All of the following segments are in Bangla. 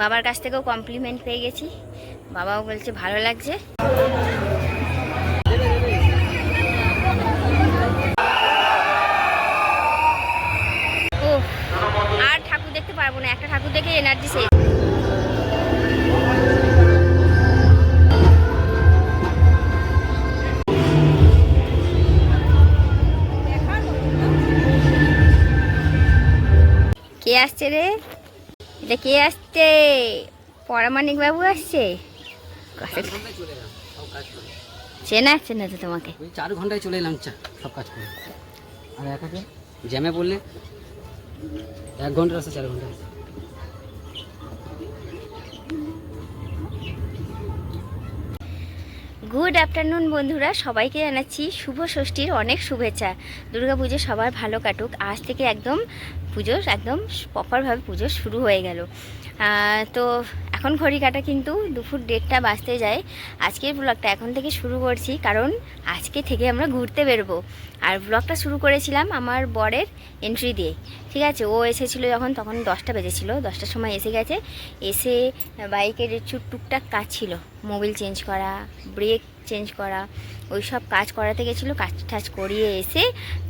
বাবার কাছ থেকেও কমপ্লিমেন্ট পেয়ে গেছি। বাবাও বলছে ভালো লাগছে। ও আর ঠাকুর দেখতে পারব না, একটা ঠাকুর দেখে এনার্জি শেষ কে আসছে রে? এটা কে আসছে? পরামানিক বাবু আসছে? চেনা আসছে তো তোমাকে? চার ঘন্টায় চলে এলাম চা সব কাজ করে। আর একা জ্যামে বললে এক ঘণ্টা রাস্তা চার ঘণ্টা গুড আফটারনুন বন্ধুরা, সবাইকে জানাচ্ছি শুভ ষষ্ঠীর অনেক শুভেচ্ছা। দুর্গা পুজো সবার ভালো কাটুক। আজ থেকে একদম পুজোর, একদম প্রপারভাবে পুজো শুরু হয়ে গেল। তো এখন ঘড়ি কাটা কিন্তু দুপুর দেড়টা বাজতে যায়। আজকের ব্লগটা এখন থেকে শুরু করছি, কারণ আজকে থেকে আমরা ঘুরতে বেরবো। আর ব্লগটা শুরু করেছিলাম আমার বরের এন্ট্রি দিয়ে। ঠিক আছে, ও এসেছিল যখন, তখন দশটা বেজেছিল, দশটার সময় এসে গেছে। এসে বাইকের একটু টুকটাক কাজ ছিল মোবিল চেঞ্জ করা ব্রেক চেঞ্জ করা ওই সব কাজ করাতে গেছিল কাজ টাজ করিয়ে এসে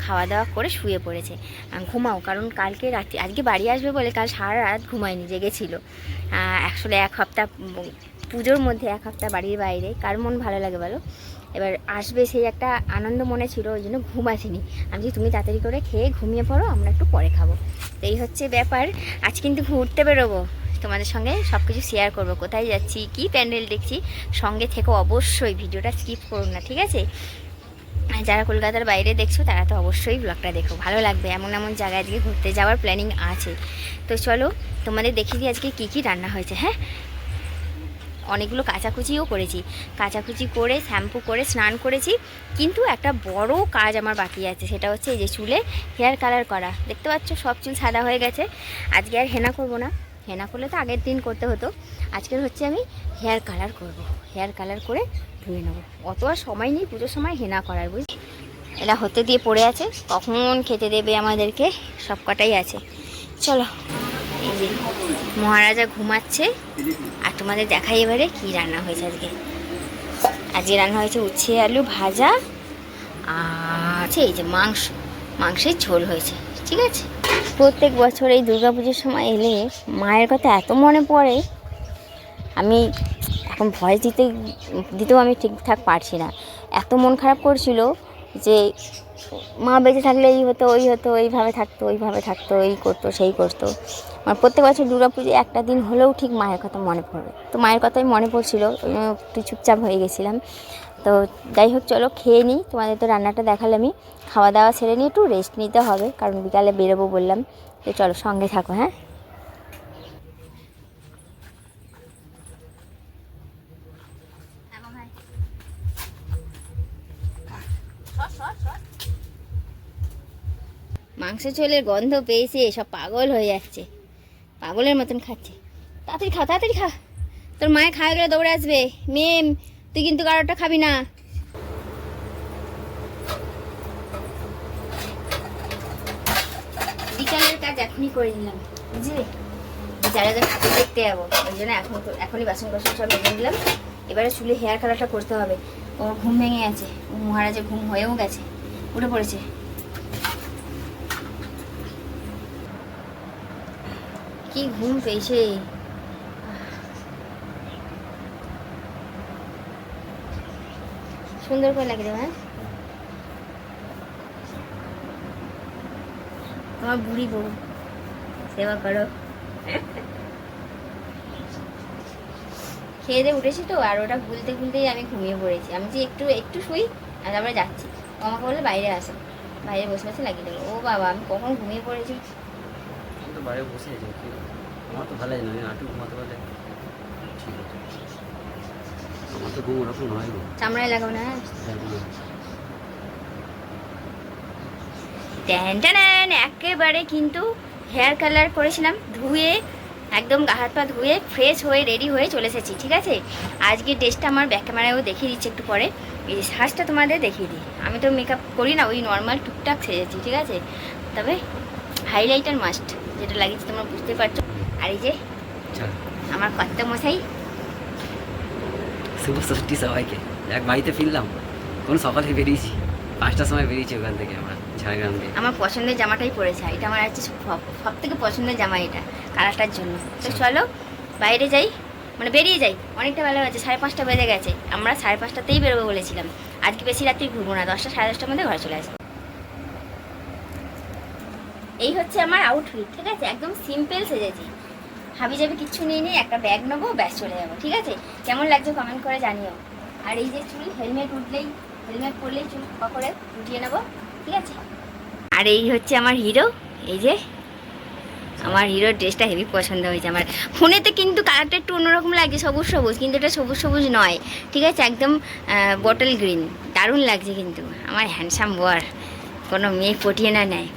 খাওয়া দাওয়া করে শুয়ে পড়েছে। ঘুমাও কারণ কালকে রাত্রি আজকে বাড়ি আসবে বলে কাল সারা রাত ঘুমায়নি জেগেছিল। আসলে এক সপ্তাহ উম, পুজোর মধ্যে এক সপ্তাহ বাড়ির বাইরে কার মন ভালো লাগে বলো? এবার আসবে সেই একটা আনন্দ মনে ছিল ওই জন্য ঘুম আসেনি আমি বলছি, তুমি তাড়াতাড়ি করে খেয়ে ঘুমিয়ে পড়ো আমরা একটু পরে খাব। তো এই হচ্ছে ব্যাপার। আজ কিন্তু ঘুরতে বেরোবো। তোমাদের সঙ্গে সব কিছু শেয়ার করব। কোথায় যাচ্ছি, কি প্যান্ডেল দেখছি, সঙ্গে থেকে অবশ্যই। ভিডিওটা স্কিপ করুন না, ঠিক আছে? যারা কলকাতার বাইরে দেখছ, তারা তো অবশ্যই ব্লগটা দেখো। ভালো লাগবে, এমন এমন জায়গায় আজকে ঘুরতে যাওয়ার প্ল্যানিং আছে। তো চলো, তোমাদের দেখিয়ে দিই আজকে কী কী রান্না হয়েছে হ্যাঁ? অনেকগুলো কাচাকুচিও করেছি। কাচাকুচি করে, শ্যাম্পু করে, স্নান করেছি। কিন্তু একটা বড় কাজ আমার বাকি আছে, সেটা হচ্ছে এই যে চুলে হেয়ার কালার করা। দেখতে পাচ্ছ, সব চুল সাদা হয়ে গেছে। আজকে আর হেনা করব না। হেনা করলে তো আগের দিন করতে হতো। আজকের হচ্ছে আমি হেয়ার কালার করব। হেয়ার কালার করে ধুয়ে নেব। অত আর সময় নেই, পুজোর সময় হেনা করার বুঝ এরা হতে দিয়ে পড়ে আছে, কখন খেতে দেবে আমাদেরকে? সব কটাই আছে। চলো, এই যে মহারাজা ঘুমাচ্ছে, আর তোমাদের দেখাই এবারে কি রান্না হয়েছে আজকে। আজকে রান্না হয়েছে উচ্ছে, আলু ভাজা, আর হচ্ছে এই যে মাংস। মাংসের ঝোল হয়েছে, ঠিক আছে? প্রত্যেক বছর এই দুর্গাপুজোর সময় এলে মায়ের কথা এত মনে পড়ে, আমি এখন ভয়েস দিতে, দিতেও আমি ঠিকঠাক পারছি না। এত মন খারাপ করছিল যে মা বেঁচে থাকলে এই হতো, ওই হতো, এইভাবে থাকতো, ওইভাবে থাকতো, এই করতো, সেই করতো। আমার প্রত্যেক বছর পুজো একটা দিন হলেও ঠিক মায়ের কথা মনে পড়বে। তো মায়ের কথাই মনে পড়ছিল একটু চুপচাপ হয়ে গেছিলাম। তো যাই হোক, চলো খেয়ে নিই। তোমাদের তো রান্নাটা দেখালে আমি খাওয়া দাওয়া সেরে নিয়ে একটু রেস্ট নিতে হবে, কারণ বিকালে বেরোবো বললাম। তো চলো সঙ্গে থাকো হ্যাঁ? মাংস ঝোলের গন্ধ পেয়েছে, সব পাগল হয়ে যাচ্ছে। পাগলের মতন খাচ্ছে। তাড়াতাড়ি খা তাড়াতাড়ি খা। তোর মায়ের খাওয়া গেলে দৌড়ে আসবে। মেম তুই কিন্তু কারোরটা খাবি না। বিকালের কাজ এখনই করে নিলাম। বুঝলি? তো ঠাকুর দেখতে যাব, ওই জন্য এখন এখনই বাসন কোসন সব ভেঙে দিলাম এবারে চুলে হেয়ার কালারটা করতে হবে। ওর ঘুম ভেঙে গেছে। ও মহারাজের ঘুম হয়েও গেছে। উঠে পড়েছে। কি ঘুম পেয়েছে? সুন্দর করে লাগে হ্যাঁ? আমার বুড়ি বউ, সেবা করো। খেয়ে দিয়ে উঠেছি তো, আর ওটা ভুলতে ভুলতেই আমি ঘুমিয়ে পড়েছি। আমি যে একটু একটু শুই, আর তারপরে যাচ্ছি। আমাকে বলে বাইরে আসে। বাইরে বসে বসে লাগিয়ে দেবো। ও বাবা, আমি কখন ঘুমিয়ে পড়েছি? বাইরে বসে? আমার তো ভালো লাগে না, আমি ঘুমাতে পারলে ঠিক আছে আমার তো ঘুম ওরকম নয় গো চামড়ায় লাগাবো না। ট্যান ট্যান একেবারে কিন্তু হেয়ার কালার করেছিলাম ধুয়ে একদম গা হাত পা ধুয়ে ফ্রেশ হয়ে রেডি হয়ে চলে এসেছি ঠিক আছে? আজকে ড্রেসটা আমার ব্যাক ক্যামেরায়ও দেখিয়ে দিচ্ছি একটু পরে। এই সাজটা তোমাদের দেখিয়ে দিই। আমি তো মেকআপ করি না ওই নর্মাল টুকটাক সেজেছি ঠিক আছে? তবে হাইলাইটার মাস্ট যেটা লাগিয়েছি তোমরা বুঝতে পারছ। আর এই যে আচ্ছা। আমার কর্তা মশাই শুভ ষষ্ঠী সবাইকে। এক বাড়িতে ফিরলাম কোন সকালে বেরিয়েছি। পাঁচটার সময় বেরিয়েছি ওখান থেকে আমরা ঝাড়গ্রাম থেকে আমার পছন্দের জামাটাই পরেছে এটা আমার হচ্ছে সব থেকে পছন্দের জামা এটা কালারটার জন্য। তো চলো বাইরে যাই মানে বেরিয়ে যাই। অনেকটা বেলা হয়েছে সাড়ে পাঁচটা বেজে গেছে। আমরা সাড়ে পাঁচটাতেই বেরোবো বলেছিলাম। আজকে বেশি রাত্রি ঘুরবো না দশটা সাড়ে দশটার মধ্যে ঘরে চলে আসব। এই হচ্ছে আমার আউটফিট ঠিক আছে? একদম সিম্পল সেজেছি। হাবি যাবে কিচ্ছু নিয়ে নিয়ে একটা ব্যাগ নেব, ব্যাস চলে যাব, ঠিক আছে? কেমন লাগছে কমেন্ট করে জানিও। আর এই যে চুল হেলমেট উঠলেই হেলমেট পরলেই চুল করে উঠিয়ে নেব, ঠিক আছে? আর এই হচ্ছে আমার হিরো এই যে আমার হিরোর ড্রেসটা হেভি পছন্দ হয়েছে আমার। ফোনেতে কিন্তু কালারটা একটু অন্যরকম লাগছে সবুজ সবুজ, কিন্তু এটা সবুজ সবুজ নয়, ঠিক আছে? একদম বটল গ্রিন দারুণ লাগছে কিন্তু। আমার হ্যান্ডসাম বর কোনো মেয়ে পটিয়ে না নেয়।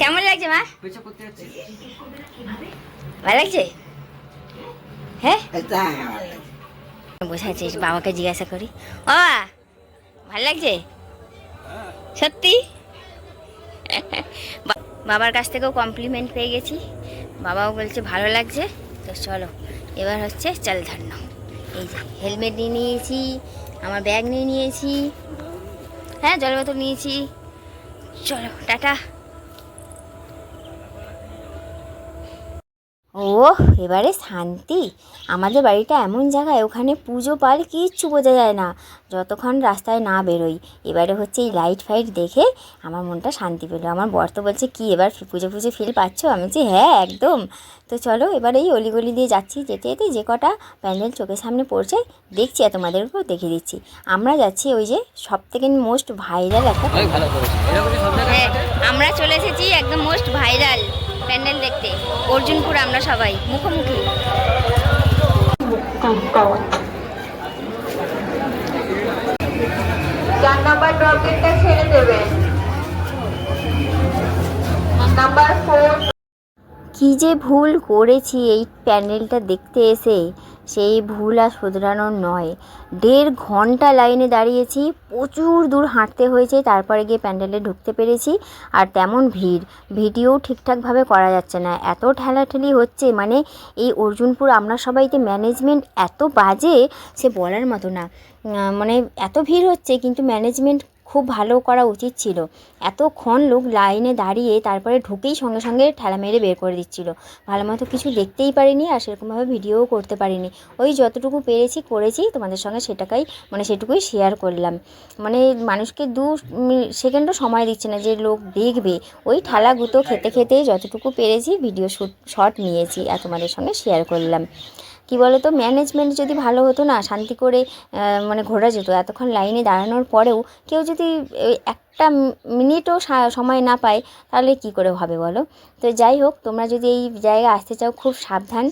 কেমন লাগছে মা? ভালো লাগছে? হ্যাঁ? বোঝাচ্ছে বাবাকে জিজ্ঞাসা করি। ও ভালো লাগছে? সত্যি? বাবার কাছ থেকেও কমপ্লিমেন্ট পেয়ে গেছি। বাবাও বলছে ভালো লাগছে? তো চলো এবার হচ্ছে চাল ধান্য এই যে হেলমেট নিয়ে নিয়েছি আমার ব্যাগ নিয়ে নিয়েছি। হ্যাঁ জল বোতল নিয়েছি। চলো টাটা। ও এবারে শান্তি। আমাদের বাড়িটা এমন জায়গায় ওখানে পুজো পাল কিচ্ছু বোঝা যায় না। যতক্ষণ রাস্তায় না বেরোই। এবারে হচ্ছে এই লাইট ফাইট দেখে আমার মনটা শান্তি পেল। আমার বর তো বলছে কি এবার পুজো পুজো ফিল পাচ্ছ? আমি বলছি হ্যাঁ একদম। তো চলো এবার এই অলিগলি দিয়ে যাচ্ছি। যেতে যেতে যে কটা প্যান্ডেল চোখের সামনে পড়ছে দেখছি আর তোমাদেরকেও দেখিয়ে দিচ্ছি। আমরা যাচ্ছি ওই যে সব থেকে মোস্ট ভাইরাল একটা আমরা চলে এসেছি একদম মোস্ট ভাইরাল প্যান্ডেল দেখতে। অর্জুনপুর আমরা সবাই মুখোমুখি। চার নাম্বার ড্রপ গেটটা ছেড়ে দেবেন নাম্বার ফোর কি যে ভুল করেছি এই প্যান্ডেলটা দেখতে এসে। সেই ভুল আর শোধরানোর নয়। দেড় ঘণ্টা লাইনে দাঁড়িয়েছি, প্রচুর দূর হাঁটতে হয়েছে, তারপরে গিয়ে প্যান্ডেলে ঢুকতে পেরেছি, আর তেমন ভিড়। ভিডিও ঠিকঠাকভাবে করা যাচ্ছে না। এত ঠেলাঠেলি হচ্ছে মানে এই অর্জুনপুর আমরা সবাইতে ম্যানেজমেন্ট এত বাজে, সে বলার মতো না। মানে এত ভিড় হচ্ছে, কিন্তু ম্যানেজমেন্ট খুব ভালো করা উচিত ছিল। এতক্ষণ লোক লাইনে দাঁড়িয়ে তারপরে ঢুকেই সঙ্গে সঙ্গে ঠেলা মেরে বের করে দিচ্ছিল। ভালো মতো কিছু দেখতেই পারিনি আর সেরকমভাবে ভিডিওও করতে পারিনি। ওই যতটুকু পেরেছি, করেছি, তোমাদের সঙ্গে সেটাকাই মানে সেটুকুই শেয়ার করলাম। মানে মানুষকে দু সেকেন্ডও সময় দিচ্ছে না যে লোক দেখবে। ওই ঠেলা গুঁতো খেতে খেতে যতটুকু পেরেছি ভিডিও শুট শট নিয়েছি আর তোমাদের সঙ্গে শেয়ার করলাম। কি বলো তো ম্যানেজমেন্ট যদি ভালো হতো না, শান্তি করে মানে ঘোরা যেত, এতক্ষণ লাইনে দাঁড়ানোর পরেও কেউ যদি এই একটা মিনিটও সময় না পায়, তাহলে কি করে হবে বলো? তো যাই হোক, তোমরা যদি এই জায়গায় আসতে চাও, খুব সাবধান।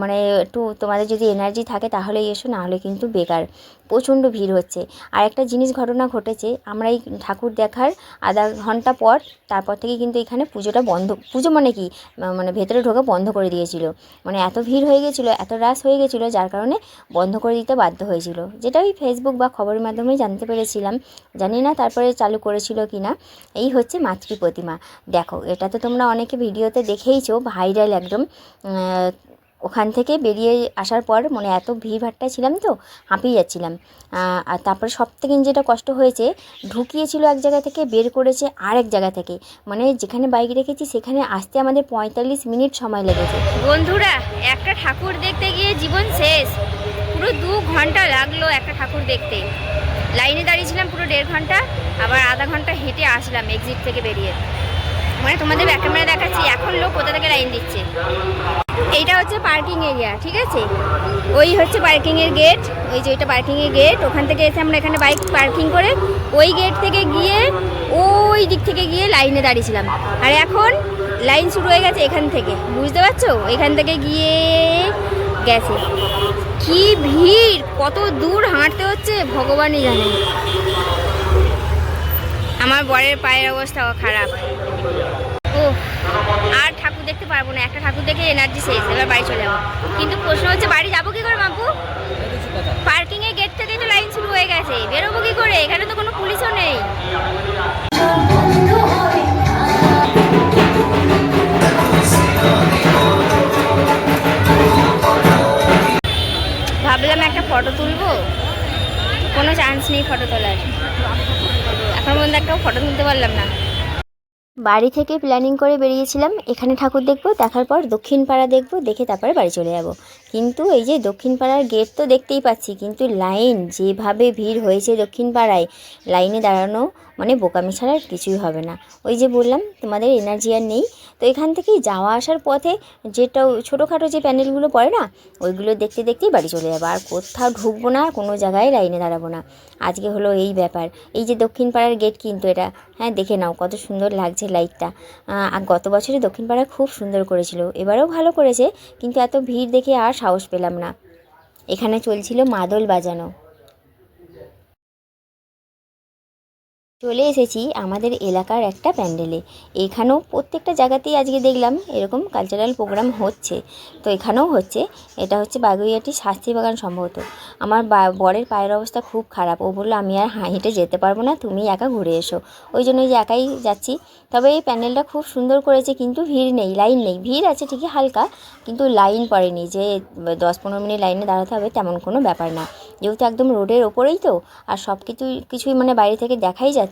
মানে একটু তোমাদের যদি এনার্জি থাকে, তাহলেই এসো, না হলে কিন্তু বেকার। প্রচণ্ড ভিড় হচ্ছে। আর একটা জিনিস ঘটনা ঘটেছে, আমরা এই ঠাকুর দেখার আধা ঘণ্টা পর, তারপর থেকে কিন্তু এখানে পুজোটা বন্ধ, পুজো মানে কি? মানে ভেতরে ঢোকা বন্ধ করে দিয়েছিল। মানে এত ভিড় হয়ে গেছিল, এত রাস হয়ে গেছিল, যার কারণে বন্ধ করে দিতে বাধ্য হয়েছিল। যেটা ওই ফেসবুক বা খবরের মাধ্যমে জানতে পেরেছিলাম। জানি না, তারপরে চালু করেছিল কি না এই হচ্ছে মাতৃ প্রতিমা। দেখো, এটা তো তোমরা অনেকে ভিডিওতে দেখেইছো ভাইরাল একদম। ওখান থেকে বেরিয়ে আসার পর মানে এত ভিড়ভাট্টা ছিলাম তো, হাঁপিয়ে যাচ্ছিলাম। আর তারপরে সব থেকে যেটা কষ্ট হয়েছে, ঢুকিয়েছিল এক জায়গা থেকে, বের করেছে আরেক জায়গা থেকে। মানে যেখানে বাইক রেখেছি, সেখানে আসতে আমাদের পঁয়তাল্লিশ মিনিট সময় লেগেছে। বন্ধুরা, একটা ঠাকুর দেখতে গিয়ে জীবন শেষ। পুরো দু ঘণ্টা লাগল একটা ঠাকুর দেখতে। লাইনে দাঁড়িয়েছিলাম পুরো দেড় ঘণ্টা। আবার আধা ঘণ্টা হেঁটে আসলাম এক্সিট থেকে বেরিয়ে। মানে তোমাদের ব্যাক দেখাচ্ছি, এখন লোক কোথা থেকে লাইন দিচ্ছে? এইটা হচ্ছে পার্কিং এরিয়া ঠিক আছে? ওই হচ্ছে পার্কিংয়ের গেট ওই যে ওইটা পার্কিংয়ের গেট ওখান থেকে এসে আমরা এখানে বাইক পার্কিং করে ওই গেট থেকে গিয়ে ওই দিক থেকে গিয়ে লাইনে দাঁড়িয়েছিলাম। আর এখন লাইন শুরু হয়ে গেছে এখান থেকে, বুঝতে পারছ? এখান থেকে গিয়ে গেছে। কি ভিড়! কত দূর হাঁটতে হচ্ছে, ভগবানই জানে। আমার বরের পায়ের অবস্থাও খারাপ। ও আর ঠাকুর দেখতে পারব না, একটা ঠাকুর দেখে এনার্জি শেষ, এবার বাড়ি চলে যাব। কিন্তু প্রশ্ন হচ্ছে, বাড়ি যাব কি করে মাপু পার্কিংয়ের গেট থেকেই তো লাইন শুরু হয়ে গেছে, বেরোবো কি করে? এখানে তো কোনো পুলিশও নেই। ভাবলাম একটা ফটো তুলবো, কোনো চান্স নেই ফটো তোলার। এখন পর্যন্ত একটাও ফটো তুলতে পারলাম না। বাড়ি থেকে প্ল্যানিং করে বেরিয়েছিলাম। এখানে ঠাকুর দেখব, দেখার পর দক্ষিণ পাড়া দেখব, দেখে তারপরে বাড়ি চলে যাব। কিন্তু এই যে দক্ষিণ পাড়ার গেট তো দেখতেই পাচ্ছি, কিন্তু লাইন যেভাবে ভিড় হয়েছে দক্ষিণ পাড়ায়, লাইনে দাঁড়ানো মানে বোকামি ছাড়া আর কিছুই হবে না। ওই যে বললাম, তোমাদের এনার্জি আর নেই। তো এখান থেকেই যাওয়া আসার পথে যেটা ছোটোখাটো যে প্যান্ডেলগুলো পড়ে না, ওইগুলো দেখতে দেখতেই বাড়ি চলে যাব। আর কোথাও ঢুকবো না, কোনো জায়গায় লাইনে দাঁড়াবো না। আজকে হলো এই ব্যাপার। এই যে দক্ষিণ পাড়ার গেট কিন্তু এটা হ্যাঁ দেখে নাও কত সুন্দর লাগছে লাইটটা। আর গত বছরে দক্ষিণ পাড়া খুব সুন্দর করেছিল, এবারেও ভালো করেছে, কিন্তু এত ভিড় দেখে আর সাহস পেলাম না। এখানে চলছিল মাদল বাজানো। চলে এসেছি আমাদের এলাকার একটা প্যান্ডেলে। এখানেও প্রত্যেকটা জায়গাতেই আজকে দেখলাম এরকম কালচারাল প্রোগ্রাম হচ্ছে। তো এখানেও হচ্ছে। এটা হচ্ছে বাগুইয়াটি শাস্তি বাগান সম্ভবত। আমার বরের পায়ের অবস্থা খুব খারাপ। ও বলল, আমি আর হেঁটে যেতে পারব না। তুমি একা ঘুরে এসো। ওই জন্য যে একাই যাচ্ছি। তবে এই প্যান্ডেলটা খুব সুন্দর করেছে, কিন্তু ভিড় নেই, লাইন নেই। ভিড় আছে ঠিকই হালকা, কিন্তু লাইন পড়েনি। যে, দশ পনেরো মিনিট লাইনে দাঁড়াতে হবে তেমন কোনো ব্যাপার না। যেহেতু একদম রোডের ওপরেই তো, আর সব কিছুই কিছুই মানে বাইরে থেকে দেখাই যাচ্ছে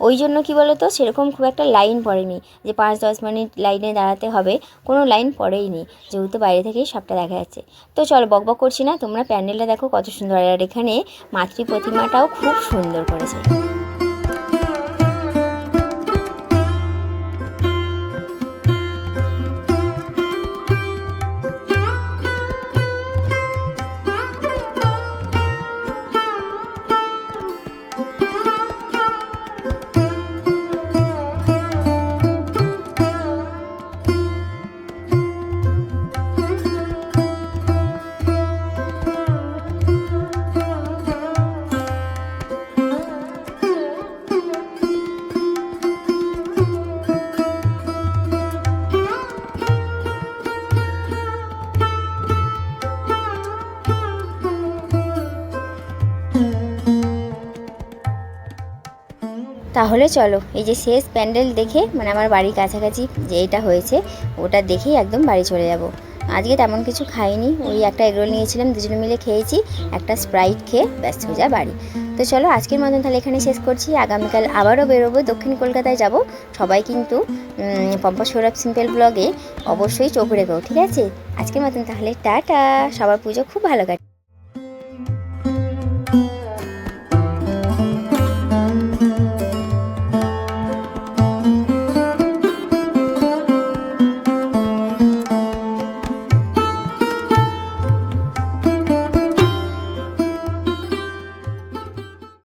ওই জন্য কি বলো তো সেরকম খুব একটা লাইন পড়েনি যে পাঁচ দশ মিনিট লাইনে দাঁড়াতে হবে, কোনো লাইন পড়েই নি, যেহেতু বাইরে থেকেই সবটা দেখা যাচ্ছে। তো চলো বক বক করছি না, তোমরা প্যান্ডেলটা দেখো কত সুন্দর আর এখানে মাতৃ প্রতিমাটাও খুব সুন্দর করেছে। তাহলে চলো, এই যে শেষ প্যান্ডেল দেখে মানে আমার বাড়ির কাছাকাছি যে এটা হয়েছে, ওটা দেখেই একদম বাড়ি চলে যাব। আজকে তেমন কিছু খাইনি, ওই একটা এগরোল নিয়েছিলাম, দুজনে মিলে খেয়েছি, একটা স্প্রাইট খেয়ে ব্যস্ত যা বাড়ি। তো চলো, আজকের মতন তাহলে এখানে শেষ করছি, আগামীকাল আবারও বেরোবো, দক্ষিণ কলকাতায় যাব। সবাই কিন্তু পম্পা সৌরভ সিম্পল ব্লগে অবশ্যই চোখ রেখো, ঠিক আছে? আজকের মতন তাহলে, টাটা! সবার পুজো খুব ভালো কাটে।